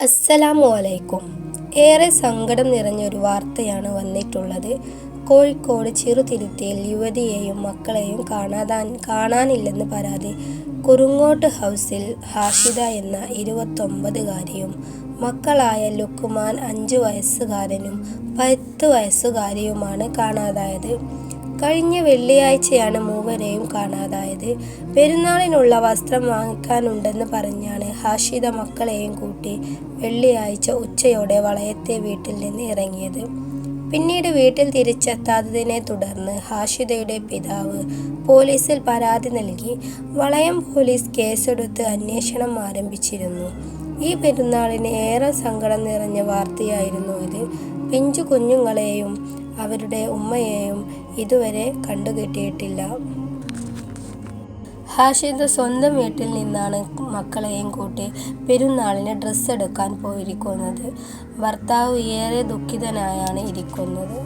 അസ്സലാമു അലൈക്കും ഏറെ സങ്കടം നിറഞ്ഞൊരു വാർത്തയാണ് വന്നിട്ടുള്ളത്. കോഴിക്കോട് ചെറുതിരുത്തിയിൽ യുവതിയെയും മക്കളെയും കാണാതാൻ കാണാനില്ലെന്ന് പരാതി. കുറുങ്ങോട്ട് ഹൗസിൽ ഹാഷിദ എന്ന ഇരുപത്തൊമ്പതുകാരിയും മക്കളായ ലുക്കുമാൻ അഞ്ച് വയസ്സുകാരനും പത്ത് വയസ്സുകാരിയുമാണ് കാണാതായത്. കഴിഞ്ഞ വെള്ളിയാഴ്ചയാണ് മൂവരെയും കാണാതായത്. പെരുന്നാളിനുള്ള വസ്ത്രം വാങ്ങിക്കാനുണ്ടെന്ന് പറഞ്ഞാണ് ഹാഷിത മക്കളെയും കൂട്ടി വെള്ളിയാഴ്ച ഉച്ചയോടെ വളയത്തെ വീട്ടിൽ നിന്ന് ഇറങ്ങിയത്. പിന്നീട് വീട്ടിൽ തിരിച്ചെത്താത്തതിനെ തുടർന്ന് ഹാഷിതയുടെ പിതാവ് പോലീസിൽ പരാതി നൽകി. വളയം പോലീസ് കേസെടുത്ത് അന്വേഷണം ആരംഭിച്ചിരുന്നു. ഈ പെരുന്നാളിന് ഏറെ സങ്കടം നിറഞ്ഞ വാർത്തയായിരുന്നു ഇത്. പിഞ്ചു കുഞ്ഞുങ്ങളെയും അവരുടെ ഉമ്മയെയും ഇതുവരെ കണ്ടുകിട്ടിയിട്ടില്ല. ഹാഷിദ് സ്വന്തം വീട്ടിൽ നിന്നാണ് മക്കളെയും കൂട്ടി പെരുന്നാളിന് ഡ്രസ്സ് എടുക്കാൻ പോയിരിക്കുന്നത്. ഭർത്താവ് ഏറെ ദുഃഖിതനായാണ് ഇരിക്കുന്നത്.